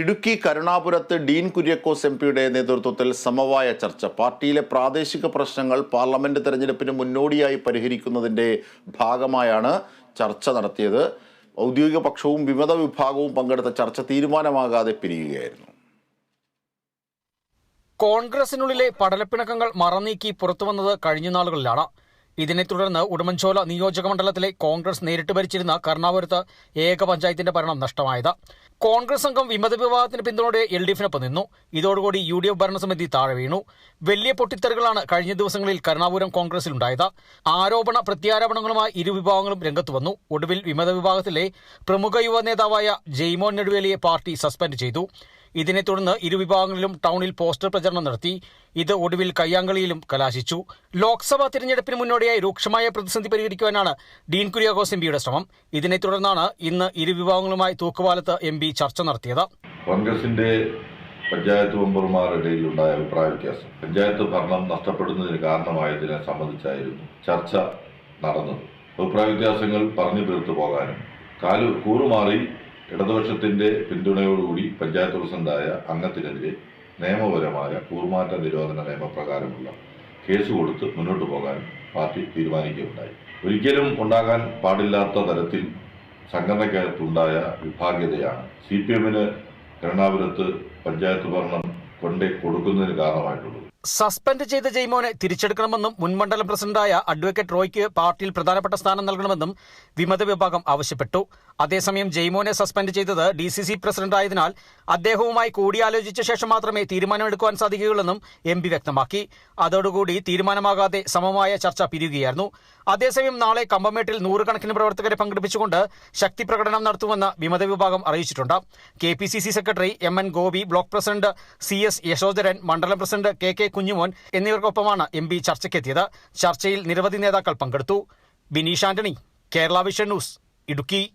ഇടുക്കി കരുണാപുരത്ത് ഡീൻ കുര്യക്കോസ് എം പിയുടെ നേതൃത്വത്തിൽ സമവായ ചർച്ച. പാർട്ടിയിലെ പ്രാദേശിക പ്രശ്നങ്ങൾ പാർലമെന്റ് തെരഞ്ഞെടുപ്പിന് മുന്നോടിയായി പരിഹരിക്കുന്നതിന്റെ ഭാഗമായാണ് ചർച്ച നടത്തിയത്. ഔദ്യോഗിക പക്ഷവും വിമത വിഭാഗവും പങ്കെടുത്ത ചർച്ച തീരുമാനമാകാതെ പിരിയുകയായിരുന്നു. കോൺഗ്രസിനുള്ളിലെ പടലപ്പിണക്കങ്ങൾ മറനീക്കി പുറത്തുവന്നത് കഴിഞ്ഞ നാളുകളിലാണ്. ഇതിനെ തുടർന്ന് ഉടുമ്പൻചോല നിയോജക മണ്ഡലത്തിലെ കോൺഗ്രസ് നേരിട്ട് ഭരിച്ചിരുന്ന കർണാപുരത്ത് ഏക പഞ്ചായത്തിന്റെ ഭരണം നഷ്ടമായത്. കോൺഗ്രസ് അംഗം വിമത വിവാദത്തിന് പിന്തുണയോടെ എൽ ഡി എഫിനൊപ്പം നിന്നു. ഇതോടുകൂടി യു ഡി എഫ് ഭരണസമിതി താഴെ വീണു. വലിയ പൊട്ടിത്തെറികളാണ് കഴിഞ്ഞ ദിവസങ്ങളിൽ കരുണാപുരം കോൺഗ്രസിലുണ്ടായത്. ആരോപണ പ്രത്യാരോപണങ്ങളുമായി ഇരുവിഭാഗങ്ങളും രംഗത്ത് വന്നു. ഒടുവിൽ വിമത വിഭാഗത്തിലെ പ്രമുഖ യുവ നേതാവായ ജെയ്മോൻ നെടുവേലിയെ പാർട്ടി സസ്പെൻഡ് ചെയ്തു. ഇതിനെ തുടർന്ന് ഇരുവിഭാഗങ്ങളിലും ടൗണിൽ പോസ്റ്റർ പ്രചരണം നടത്തി. ഇത് ഒടുവിൽ കയ്യാങ്കളിയിലും കലാശിച്ചു. ലോക്സഭാ തിരഞ്ഞെടുപ്പിന് മുന്നോടിയായി രൂക്ഷമായ പ്രതിസന്ധി പരിഹരിക്കുവാനാണ് ഡീൻ കുര്യാക്കോസ് എം പിയുടെ ശ്രമം. ഇതിനെ തുടർന്നാണ് ഇന്ന് ഇരുവിഭാഗങ്ങളുമായി തൂക്കുപാലത്ത് എം പി ചർച്ച നടത്തിയത്. കോൺഗ്രസിന്റെ പഞ്ചായത്ത് മെമ്പർമാരുടെയിൽ ഉണ്ടായ അഭിപ്രായ വ്യത്യാസം. പഞ്ചായത്ത് ഭരണം നഷ്ടപ്പെടുന്നതിന് കാരണമായതിനെ സംബന്ധിച്ചായിരുന്നു ചർച്ച നടന്നത്. അഭിപ്രായ വ്യത്യാസങ്ങൾ പറഞ്ഞു തീർത്തു പോകാനും കാലു കൂറുമാറി ഇടതുപക്ഷത്തിന്റെ പിന്തുണയോടുകൂടി പഞ്ചായത്ത് പ്രസിഡന്റായ അംഗത്തിനെതിരെ നിയമപരമായ കൂറുമാറ്റ നിരോധന നിയമപ്രകാരമുള്ള കേസ് കൊടുത്ത് മുന്നോട്ട് പോകാൻ പാർട്ടി തീരുമാനിക്കുകയുണ്ടായി. ഒരിക്കലും ഉണ്ടാകാൻ പാടില്ലാത്ത തരത്തിൽ സംഘടനയ്ക്കകത്തുണ്ടായ വിഭാഗ്യതയാണ് സി പി എമ്മിന് എറണാകുളത്ത് പഞ്ചായത്ത് ഭരണം കൊണ്ടേ കൊടുക്കുന്നതിന് കാരണമായിട്ടുള്ളത്. സസ്പെൻഡ് ചെയ്ത ജെയ്മോനെ തിരിച്ചെടുക്കണമെന്നും മുൻമണ്ഡലം പ്രസിഡന്റായ അഡ്വക്കേറ്റ് റോയ്ക്ക് പാർട്ടിയിൽ പ്രധാനപ്പെട്ട സ്ഥാനം നൽകണമെന്നും വിമത വിഭാഗം ആവശ്യപ്പെട്ടു. അതേസമയം ജെയ്മോനെ സസ്പെൻഡ് ചെയ്തത് ഡി സി സി പ്രസിഡന്റായതിനാൽ അദ്ദേഹവുമായി കൂടിയാലോചിച്ച ശേഷം മാത്രമേ തീരുമാനമെടുക്കുവാൻ സാധിക്കുകയുള്ളെന്നും എം പി വ്യക്തമാക്കി. അതോടുകൂടി തീരുമാനമാകാതെ സമമായ ചർച്ച പിരിയുകയായിരുന്നു. അതേസമയം നാളെ കമ്പമേട്ടിൽ നൂറുകണക്കിന് പ്രവർത്തകരെ പങ്കെടുപ്പിച്ചുകൊണ്ട് ശക്തി പ്രകടനം നടത്തുമെന്ന് വിമത വിഭാഗം അറിയിച്ചിട്ടുണ്ട്. K P C C secretary M N Gopi block president C S Yashodharan മണ്ഡലം പ്രസിഡന്റ് കെ കെ കുഞ്ഞുമോൻ എന്നിവർക്കൊപ്പമാണ് എം പി ചർച്ചയ്ക്കെത്തിയത്. ചർച്ചയിൽ നിരവധി നേതാക്കൾ പങ്കെടുത്തു. Bineesh Antony Kerala vision news Idukki.